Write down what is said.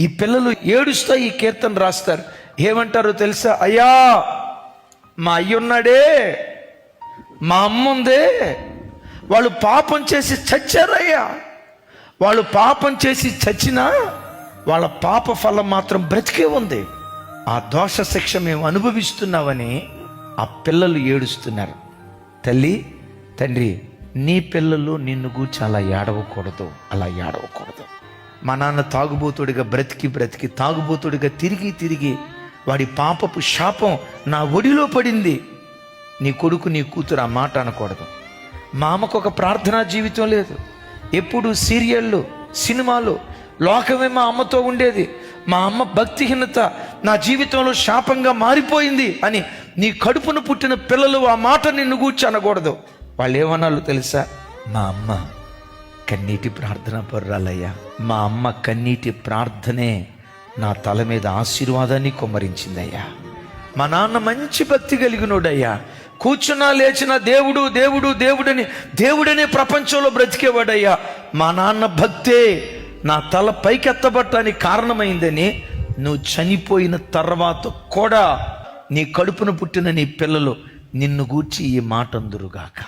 ఈ పిల్లలు ఏడుస్తా ఈ కీర్తన రాస్తారు. ఏమంటారో తెలుసా? అయ్యా మా అయ్యున్నాడే మా అమ్మ ఉందే. వాళ్ళు పాపం చేసి చచ్చారయ్యా. వాళ్ళు పాపం చేసి చచ్చినా వాళ్ళ పాప ఫలం మాత్రం బ్రతికే ఉంది. ఆ దోష శిక్ష మేము అనుభవిస్తున్నామని ఆ పిల్లలు ఏడుస్తున్నారు. తల్లి తండ్రి నీ పిల్లలు నిన్ను గూర్చి అలా ఏడవకూడదు అలా ఏడవకూడదు. మా నాన్న తాగుబోతుడిగా బ్రతికి బ్రతికి తాగుబోతుడిగా తిరిగి తిరిగి వాడి పాపపు శాపం నా ఒడిలో పడింది. నీ కొడుకు నీ కూతురు ఆ మాట అనకూడదు. మా అమ్మకు ఒక ప్రార్థనా జీవితం లేదు. ఎప్పుడు సీరియళ్ళు సినిమాలు లోకమే మా అమ్మతో ఉండేది. మా అమ్మ భక్తిహీనత నా జీవితంలో శాపంగా మారిపోయింది అని నీ కడుపును పుట్టిన పిల్లలు ఆ మాట నిన్ను గూర్చి అనకూడదు. వాళ్ళు ఏమన్నాళ్ళు తెలుసా? మా అమ్మ. కన్నీటి ప్రార్థన పర్రాలయ్యా. మా అమ్మ కన్నీటి ప్రార్థనే నా తల మీద ఆశీర్వాదాన్ని కొమ్మరించిందయ్యా. మా నాన్న మంచి భక్తి కలిగినోడయ్యా. కూర్చున్నా లేచిన దేవుడు దేవుడు దేవుడని దేవుడనే ప్రపంచంలో బ్రతికేవాడయ్యా. మా నాన్న భక్తే నా తల పైకెత్తబట్టానికి కారణమైందని నువ్వు చనిపోయిన తర్వాత కూడా నీ కడుపున పుట్టిన నీ పిల్లలు నిన్ను గూర్చి ఈ మాట అందురుగాక